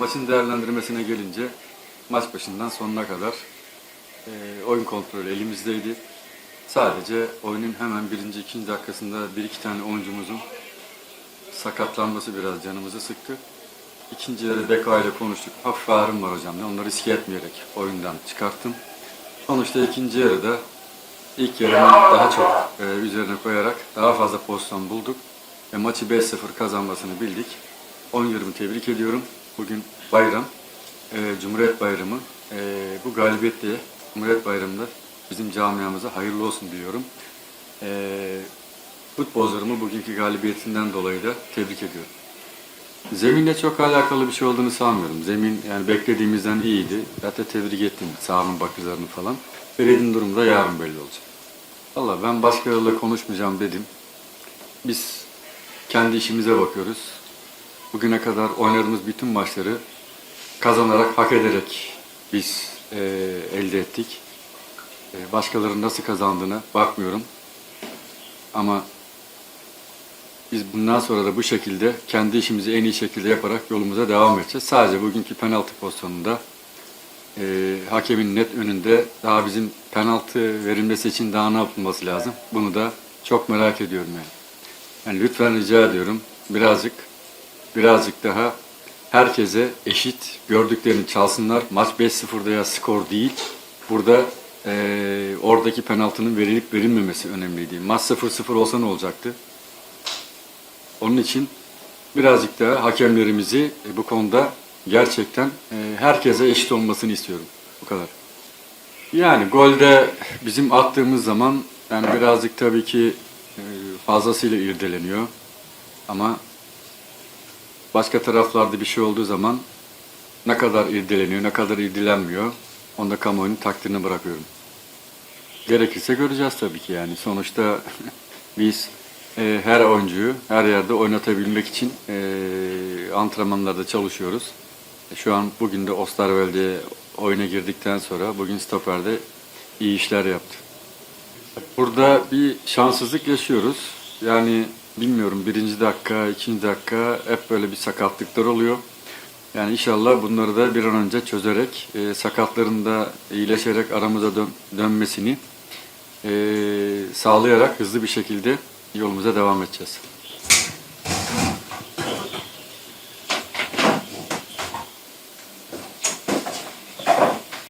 Maçın değerlendirmesine gelince maç başından sonuna kadar e, oyun kontrolü elimizdeydi. Sadece oyunun hemen birinci, ikinci dakikasında bir iki tane oyuncumuzun sakatlanması biraz canımızı sıktı. İkinci yarı Beka ile konuştuk. Hafif ağrım var hocam. Onları riske etmeyerek oyundan çıkarttım. Sonuçta ikinci yarıda ilk yarının daha çok e, üzerine koyarak daha fazla pozisyon bulduk. Ve maçı 5-0 kazanmasını bildik. 10 yılımı tebrik ediyorum. Bugün bayram. e, Cumhuriyet Bayramı. E, bu galibiyetle Cumhuriyet Bayramı'nda bizim camiamıza hayırlı olsun diyorum. E, futbolcularımı bugünkü galibiyetinden dolayı da tebrik ediyorum. Zeminle çok alakalı bir şey olduğunu sanmıyorum. Zemin yani beklediğimizden iyiydi. Zaten tebrik ettim sahanın bakıcılarını falan. Belediyenin durumu da yarın belli olacak. Valla ben başkalarıyla konuşmayacağım dedim. Biz kendi işimize bakıyoruz. Bugüne kadar oynadığımız bütün maçları kazanarak, hak ederek biz e, elde ettik. E, başkalarının nasıl kazandığına bakmıyorum. Ama biz bundan sonra da bu şekilde kendi işimizi en iyi şekilde yaparak yolumuza devam edeceğiz. Sadece bugünkü penaltı pozisyonunda e, hakemin net önünde daha bizim penaltı verilmesi için daha ne yapılması lazım? Bunu da çok merak ediyorum yani. Yani lütfen rica ediyorum birazcık birazcık daha herkese eşit gördüklerini çalsınlar. Maç 5-0 veya skor değil. Burada e, oradaki penaltının verilip verilmemesi önemliydi. Maç 0-0 olsa ne olacaktı? Onun için birazcık daha hakemlerimizi e, bu konuda gerçekten e, herkese eşit olmasını istiyorum. Bu kadar. Yani golde bizim attığımız zaman yani birazcık tabii ki e, fazlasıyla irdeleniyor. Ama başka taraflarda bir şey olduğu zaman ne kadar irdeleniyor, ne kadar irdelenmiyor onu da kamuoyunun takdirine bırakıyorum. Gerekirse göreceğiz tabii ki yani. Sonuçta biz e, her oyuncuyu her yerde oynatabilmek için e, antrenmanlarda çalışıyoruz. E, şu an bugün de Osterwelde'ye oyuna girdikten sonra bugün stoperde iyi işler yaptı. Burada bir şanssızlık yaşıyoruz. Yani bilmiyorum birinci dakika, ikinci dakika hep böyle bir sakatlıklar oluyor. Yani inşallah bunları da bir an önce çözerek, e, sakatların iyileşerek aramıza dön- dönmesini e, sağlayarak hızlı bir şekilde yolumuza devam edeceğiz.